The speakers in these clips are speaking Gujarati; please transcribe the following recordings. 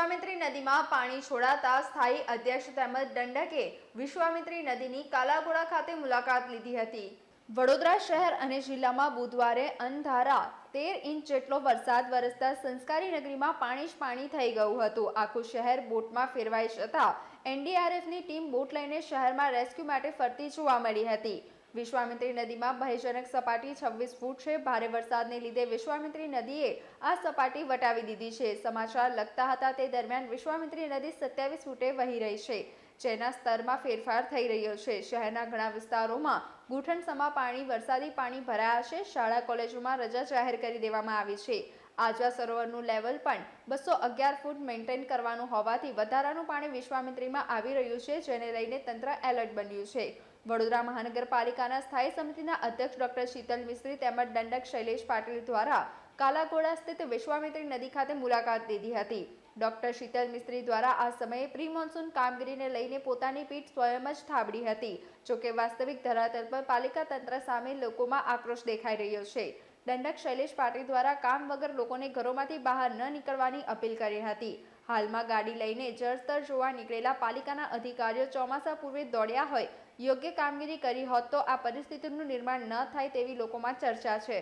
વિશ્વામિત્રી નદીમાં પાણી છોડાતા સ્થાયી અધ્યક્ષ તેમજ દંડકે વિશ્વામિત્રી નદીની કાલાઘોડા ખાતે મુલાકાત લીધી હતી. વડોદરા શહેર અને જિલ્લામાં બુધવારે અંધારા તેર ઇંચ જેટલો વરસાદ વરસતા સંસ્કારી નગરીમાં પાણી જ પાણી થઈ ગયું હતું. આખું શહેર બોટમાં ફેરવાઈ જતા એનડીઆરએફની ટીમ બોટ લઈને શહેરમાં રેસ્ક્યુ માટે ફરતી જોવા મળી હતી. વિશ્વામિત્રી નદીમાં ભયજનક સપાટી છવ્વીસ ફૂટ છે. ભારે વરસાદને લીધે વિશ્વામિત્રી નદીએ આ સપાટી વટાવી દીધી છે. સમાચાર લખતા હતા તે દરમિયાન વિશ્વામિત્રી નદી સત્યાવીસ ફૂટે વહી રહી છે, જેના સ્તરમાં ફેરફાર થઈ રહ્યો છે. શહેરના ઘણા વિસ્તારોમાં ઘૂંટણસમા પાણી, વરસાદી પાણી ભરાયા છે. શાળા, કોલેજોમાં રજા જાહેર કરી દેવામાં આવી છે. આજવા સરોવરનું લેવલ પણ બસો અગિયાર ફૂટ મેન્ટેન કરવાનું હોવાથી વધારાનું પાણી વિશ્વામિત્રીમાં આવી રહ્યું છે, જેને લઈને તંત્ર એલર્ટ બન્યું છે. વડોદરા મહાનગરપાલિકાના સ્થાયી સમિતિના અધ્યક્ષ ડોક્ટર શીતલ મિસ્ત્રી તેમજ દંડક શૈલેષ પાટીલ દ્વારા કાલાઘોડા સ્થિત વિશ્વામિત્રી નદી ખાતે મુલાકાત લીધી હતી. ડોક્ટર શીતલ મિસ્ત્રી દ્વારા આ સમયે પ્રી મોન્સૂન કામગીરીને લઈને પોતાની પીઠ સ્વયં જ થાબડી હતી જોકે વાસ્તવિક ધરાતલ પર પાલિકા તંત્ર સામે લોકોમાં આક્રોશ દેખાઈ રહ્યો છે. દંડક શૈલેષ પાટીલ દ્વારા કામ વગર લોકોને ઘરોમાંથી બહાર ન નીકળવાની અપીલ કરી હતી. હાલમાં ગાડી લઈને જળસ્તર જોવા નીકળેલા પાલિકાના અધિકારીઓ ચોમાસા પૂર્વે દોડ્યા હોય યોગ્ય કામગીરી કરી હોત તો આ પરિસ્થિતિનું નિર્માણ ન થાય તેવી લોકોમાં ચર્ચા છે.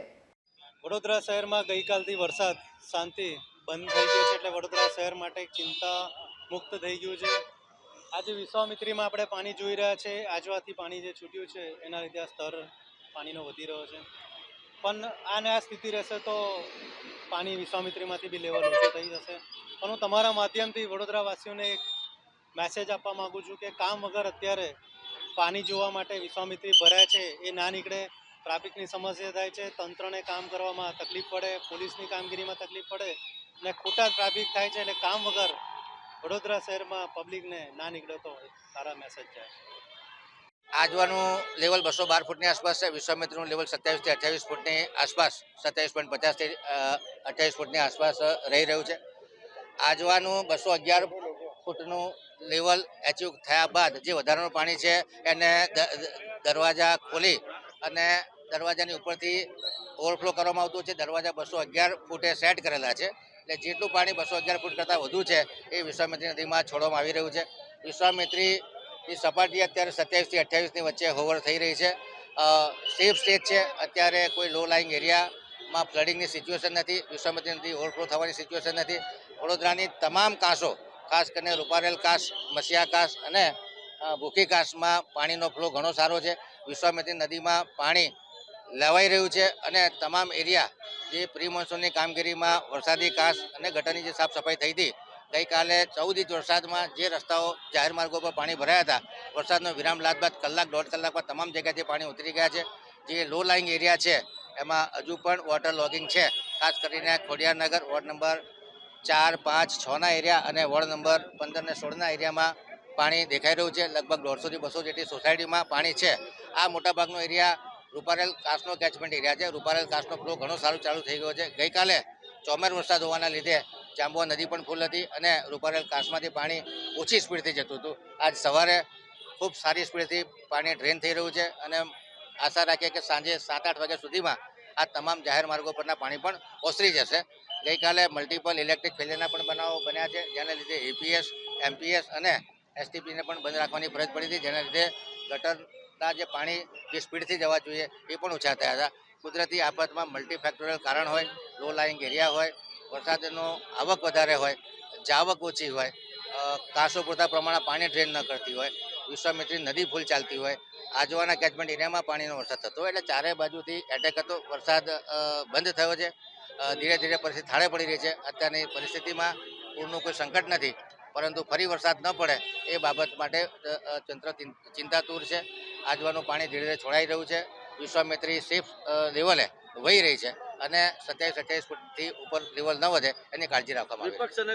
વડોદરા શહેરમાં ગઈકાલથી વરસાદ, શાંતિ બંધ થઈ ગયો છે એટલે વડોદરા શહેર માટે ચિંતા મુક્ત થઈ ગયું છે. આજે વિશ્વામિત્રીમાં આપણે પાણી જોઈ રહ્યા છે. આજવાથી પાણી જે છૂટ્યું છે, એના લીધે આ સ્તર પાણીનો વધી રહ્યો છે. પણ આને આ સ્થિતિ રહેશે તો પાણી વિશ્વામિત્રીમાંથી બી લેવલ ઓછું થઈ જશે. પણ હું તમારા માધ્યમથી વડોદરાવાસીઓને એક મેસેજ આપવા માગું છું કે કામ વગર અત્યારે પાણી જોવા માટે વિશ્વામિત્રી ભરાય છે, એ ના નીકળે. ટ્રાફિકની સમસ્યા થાય છે, તંત્રને કામ કરવામાં તકલીફ પડે, પોલીસની કામગીરીમાં તકલીફ પડે અને ખોટા ટ્રાફિક થાય છે એટલે કામ વગર વડોદરા શહેરમાં પબ્લિકને ના નીકળે તો સારા મેસેજ જાય. આજવાનું લેવલ બસો બાર ફૂટની આસપાસ છે, વિશ્વામિત્રનું લેવલ સત્યાવીસથી અઠ્યાવીસ ફૂટની આસપાસ, સત્યાવીસ પોઈન્ટ પચાસથી અઠ્યાવીસ ફૂટની આસપાસ રહી રહ્યું છે. આજવાનું બસો અગિયાર ફૂટનું લેવલ એચીવ થયા બાદ જે વધારાનું પાણી છે, એને દરવાજા ખોલી અને દરવાજાની ઉપરથી ઓવરફ્લો કરવામાં આવતું છે. દરવાજા બસો અગિયાર ફૂટે સેટ કરેલા છે. એટલે જેટલું પાણી બસો અગિયાર ફૂટ કરતાં વધુ છે, એ વિશ્વામિત્રી નદીમાં છોડવામાં આવી રહ્યું છે. વિશ્વામિત્રીની સપાટી અત્યારે સત્યાવીસથી અઠ્યાવીસની વચ્ચે હોવર થઈ રહી છે. સેફ સ્ટેજ છે. અત્યારે કોઈ લો લાઇંગ એરિયામાં ફ્લડિંગની સિચ્યુએશન નથી. વિશ્વામિત્રી નદી ઓવરફ્લો થવાની સિચ્યુએશન નથી. વડોદરાની તમામ કાંસો ખાસ કરીને રૂપારેલ કાસ મસિયા કાંસ અને ભૂખી કાસમાં પાણીનો ફ્લો ઘણો સારો છે. વિશ્વામિત્રી નદીમાં પાણી લેવાઈ રહ્યું છે અને તમામ એરિયા જે પ્રી કામગીરીમાં વરસાદી કાંસ અને ગટરની જે સાફ સફાઈ થઈ હતી, ગઈકાલે ચૌદ ઇંચ વરસાદમાં જે રસ્તાઓ જાહેર માર્ગો પર પાણી ભરાયા હતા, વરસાદનો વિરામ લાદ બાદ કલાક, દોઢ કલાકમાં તમામ જગ્યાથી પાણી ઉતરી ગયા છે. જે લો લાઇંગ એરિયા છે, એમાં હજુ પણ વોટર લોગિંગ છે. ખાસ કરીને ખોડિયારનગર વોર્ડ નંબર ચાર, પાંચ છના એરિયા અને વોર્ડ નંબર પંદર ને સોળના એરિયામાં પાણી દેખાઈ રહ્યું છે. લગભગ દોઢસોથી બસો જેટલી સોસાયટીમાં પાણી છે. આ મોટાભાગનો એરિયા રૂપારેલ કાસનો કેચમેન્ટ એરિયા છે. રૂપારેલ કાસનો ફ્લો ઘણો સારું ચાલુ થઈ ગયો છે. ગઈકાલે ચોમેર વરસાદ હોવાના લીધે જાંબુઆ નદી પણ ફૂલ હતી અને રૂપારેલ કાસમાંથી પાણી ઓછી સ્પીડથી જતું હતું. આજ સવારે ખૂબ સારી સ્પીડથી પાણી ડ્રેન થઈ રહ્યું છે અને આશા રાખીએ કે સાંજે સાત, આઠ વાગ્યા સુધીમાં આ તમામ જાહેર માર્ગો પરના પાણી પણ ઓસરી જશે. ગઈકાલે મલ્ટિપલ ઇલેક્ટ્રિક ફેલિયરના પણ બનાવો બન્યા છે, જેના લીધે એપીએસ એમપીએસ અને એસટીપીને પણ બંધ રાખવાની ફરજ પડી હતી, જેના લીધે ગટરના જે પાણી જે સ્પીડથી જવા જોઈએ એ પણ ઓછા થયા હતા. કુદરતી આફતમાં મલ્ટીફેક્ટોરિયલ કારણ હોય લો લાઇંગ એરિયા હોય, વરસાદનો આવક વધારે હોય, જાવક ઓછી હોય કાંસો પૂરતા પ્રમાણમાં પાણી ડ્રેન ન કરતી હોય, વિશ્વામિત્રી નદી ફૂલ ચાલતી હોય આજવાના કેચમેન્ટ એરિયામાં પાણીનો વરસાદ થતો એટલે ચારે બાજુથી એટેક હતો, વરસાદ બંધ થયો છે. ધીરે ધીરે પરિસ્થિતિ થાળે પડી રહી છે. અત્યારની પરિસ્થિતિમાં પૂરનું કોઈ સંકટ નથી, પરંતુ ફરી વરસાદ ન પડે એ બાબત માટે તંત્ર ચિંતાતુર છે. આજવાનું પાણી ધીરે ધીરે છોડાઈ રહ્યું છે. વિશ્વામિત્રી સેફ લેવલે વહી રહી છે અને સત્યાવીસ અઠ્યાવીસ ફૂટથી ઉપર લેવલ ન વધે એની કાળજી રાખવામાં આવે